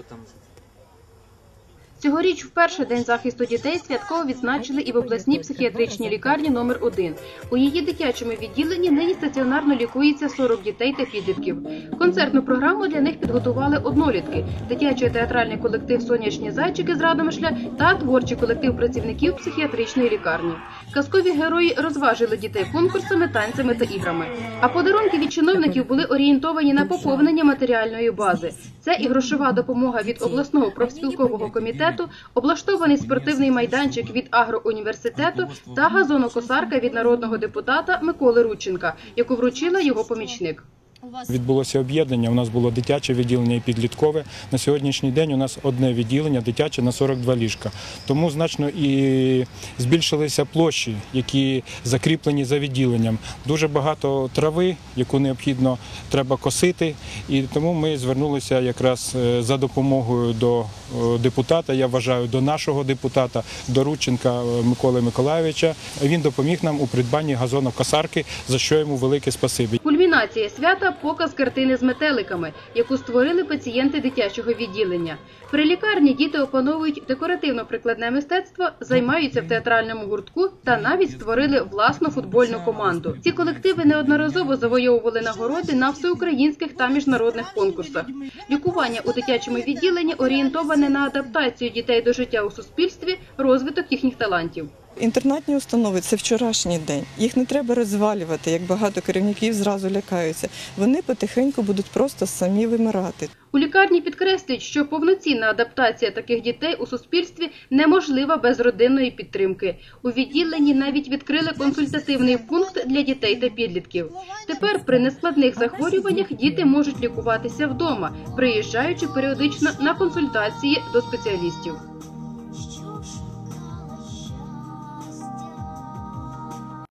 Хто там? Цьогоріч вперше день захисту дітей святково відзначили і в обласній психіатричній лікарні номер 1 У її дитячому відділенні нині стаціонарно лікується 40 дітей та підлітків. Концертну програму для них підготували однолітки, дитячий театральний колектив Сонячні зайчики з Радомишля та творчий колектив працівників психіатричної лікарні. Казкові герої розважили дітей конкурсами, танцями та іграми. А подарунки від чиновників були орієнтовані на поповнення матеріальної бази. Це і грошова допомога від обласного профспілкового комітету, облаштований спортивний майданчик від агроуніверситету та газонокосарка від народного депутата Миколи Рудченка, яку вручила його помічник. Відбулося об'єднання. У нас було дитяче відділення і підліткове. На сьогоднішній день у нас одне відділення дитяче на 42 ліжка. Тому значно і збільшилися площі, які закріплені за відділенням. Дуже багато трави, яку необхідно треба косити. І тому ми звернулися якраз е, за допомогою до е, депутата. Я вважаю, до нашого депутата, до Рудченка е, Миколи Миколайовича. Він допоміг нам у придбанні газонокосарки, за що йому велике спасибі. Кульмінація свята показ картини з метеликами, яку створили пацієнти дитячого відділення. При лікарні діти опановують декоративно-прикладне мистецтво, займаються в театральному гуртку та навіть створили власну футбольну команду. Ці колективи неодноразово завойовували нагороди на всеукраїнських та міжнародних конкурсах. Лікування у дитячому відділенні орієнтоване на адаптацію дітей до життя у суспільстві, розвиток їхніх талантів. Інтернатні установи це вчорашній день. Їх не треба розвалювати, як багато керівників зразу лякаються. Вони потихеньку будуть просто самі вимирати. У лікарні підкреслюють, що повноцінна адаптація таких дітей у суспільстві неможлива без родинної підтримки. У відділенні навіть відкрили консультативний пункт для дітей та підлітків. Тепер при нескладних захворюваннях діти можуть лікуватися вдома, приїжджаючи періодично на консультації до спеціалістів.